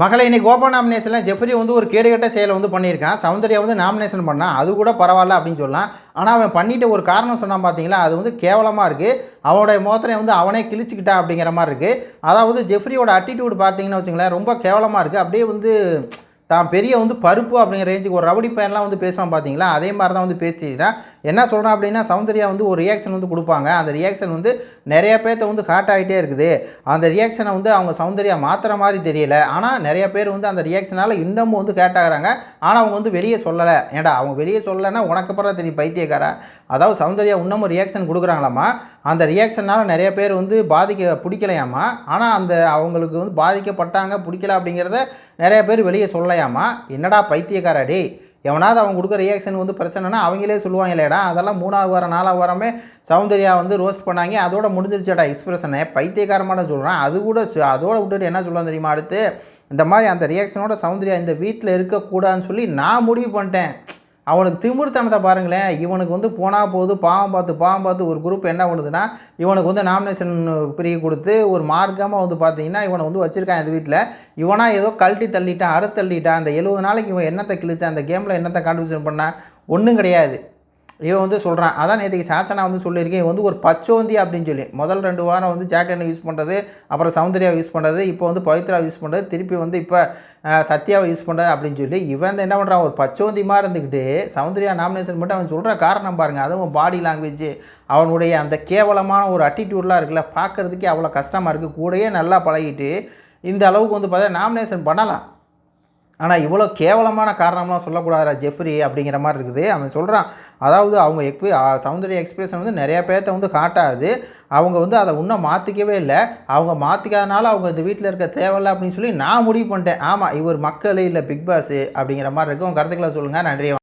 மகளை இன்னைக்கு open நாமினேஷனில் Jeffrey வந்து ஒரு கேடுகட்ட செயலை வந்து பண்ணியிருக்கான். சௌந்தர்யா வந்து நாமினேஷன் பண்ணால் அது கூட பரவாயில்ல அப்படின்னு சொல்லலாம். ஆனால் அவன் பண்ணிட்டு ஒரு காரணம் சொன்னான் பார்த்தீங்களா அது வந்து கேவலமாக இருக்குது அவனுடைய மோத்திரை வந்து அவனே கிழிச்சிக்கிட்டா அப்படிங்கிற மாதிரி இருக்குது அதாவது ஜெஃப்ரியோட அட்டிடியூட் பார்த்தீங்கன்னு வச்சுங்களேன் ரொம்ப கேவலமாக இருக்குது அப்படியே வந்து தான் பெரிய வந்து பருப்பு அப்படிங்கிற ரேஞ்சுக்கு ஒரு ரவுடி பையன்லாம் வந்து பேசுவான் பார்த்தீங்களா? அதே மாதிரி தான் வந்து பேசிட்டான் என்ன சொல்கிறான் அப்படின்னா சௌந்தர்யா வந்து ஒரு ரியாக்ஷன் வந்து கொடுப்பாங்க. அந்த ரியாக்ஷன் வந்து நிறைய பேர்த்த வந்து ஹாட் ஆகிட்டே இருக்குது. அந்த ரியாக்ஷனை வந்து அவங்க சௌந்தர்யா மாற்றுற மாதிரி தெரியல. ஆனால் நிறைய பேர் வந்து அந்த ரியாக்ஷனால் இன்னமும் வந்து ஹேட் ஆகுறாங்க. ஆனால் அவங்க வந்து வெளியே சொல்லலை. ஏன்டா அவங்க வெளியே சொல்லலைன்னா உனக்கு அப்புறம் தெரியும் பைத்தியக்கார? அதாவது சௌந்தர்யா இன்னமும் ரியாக்ஷன் கொடுக்குறாங்களாமா அந்த ரியாக்ஷனால் நிறைய பேர் வந்து பாதிக்க பிடிக்கலையாமா ஆனால் அந்த அவங்களுக்கு வந்து பாதிக்கப்பட்டாங்க பிடிக்கல அப்படிங்கிறத நிறைய பேர் வெளியே சொல்லலையாமா என்னடா பைத்தியக்காரடி? எவனாவது அவங்க கொடுக்குற ரியாக்ஷன் வந்து பிரச்சனைனா அவங்களே சொல்லுவாங்களேடா. அதெல்லாம் மூணாவது வாரம் நாலாவது வாரமே சௌந்தர்யா வந்து ரோஸ்ட் பண்ணாங்க. அதோட முடிஞ்சிருச்சேடா எக்ஸ்பிரஷனை பைத்தியக்காரமான சொல்கிறேன் அது கூட அதோட விட்டுட்டு என்ன சொல்லுவாங்க தெரியுமா அடுத்து? இந்த மாதிரி அந்த ரியாக்ஷனோட சௌந்தர்யா இந்த வீட்டில் இருக்கக்கூடாதுன்னு சொல்லி நான் முடிவு பண்ணிட்டேன். அவனுக்கு திமிர்த்தனத்தை பாருங்களேன். இவனுக்கு வந்து போனால் போது பாவம் பார்த்து பாவம் பார்த்து ஒரு குரூப் என்ன பண்ணுதுன்னா இவனுக்கு வந்து நாமினேஷன் பிரிய கொடுத்து ஒரு மார்க்கமாக வந்து பார்த்தீங்கன்னா இவனை வந்து வச்சுருக்கான் இந்த வீட்டில் இவனாக ஏதோ கழட்டி தள்ளிட்டான் அறுத்தள்ளிட்டான் அந்த எழுபது நாளைக்கு இவன் என்னத்தை கிழிச்சான் அந்த கேமில் என்னத்தை கான்ட்ரிபியூஷன் பண்ணான்? ஒன்றும் கிடையாது. இவன் வந்து சொல்கிறான் அதான் நேற்றுக்கு சாசனா வந்து சொல்லியிருக்கேன் இவன் வந்து ஒரு பச்சோந்தி அப்படின்னு சொல்லி. முதல் ரெண்டு வாரம் வந்து ஜாக்லினை யூஸ் பண்ணுறது அப்புறம் சௌந்தர்யாவை யூஸ் பண்ணுறது இப்போ வந்து பவித்ரா யூஸ் பண்ணுறது திருப்பி வந்து இப்போ சத்யாவை யூஸ் பண்ணுறது அப்படின்னு சொல்லி இவன் வந்து என்ன பண்ணுறான் ஒரு பச்சோந்தி இருந்துக்கிட்டு சௌந்தர்யா நாமினேஷன் மட்டும் அவன் சொல்கிற காரணம் பாருங்கள் அதுவும் பாடி லாங்குவேஜ் அவனுடைய அந்த கேவலமான ஒரு அட்டிடியூட்லாம் இருக்குல்ல பார்க்குறதுக்கே அவ்வளோ கஷ்டமாக இருக்குது கூடயே நல்லா பழகிட்டு இந்த அளவுக்கு வந்து பார்த்தா நாமினேஷன் பண்ணலாம். ஆனால் இவ்வளோ கேவலமான காரணம்லாம் சொல்லக்கூடாதா ஜெஃப்ரி அப்படிங்கிற மாதிரி இருக்குது. அவன் சொல்கிறான் அதாவது அவங்க எக்ஸ்பி சௌந்தர்ய எக்ஸ்பிரஷன் வந்து நிறையா பேர்த்த வந்து காட்டாது. அவங்க வந்து அதை இன்னும் மாற்றிக்கவே இல்லை. அவங்க மாற்றிக்காதனால அவங்க இந்த வீட்டில் இருக்க தேவையில்ல அப்படின்னு சொல்லி நான் முடிவு பண்ணிட்டேன். ஆமாம் இவர் மக்கள் இல்லை பிக் பாஸ் அப்படிங்கிற மாதிரி இருக்கும். உங்கள் கருத்துக்களை சொல்லுங்கள் நன்றி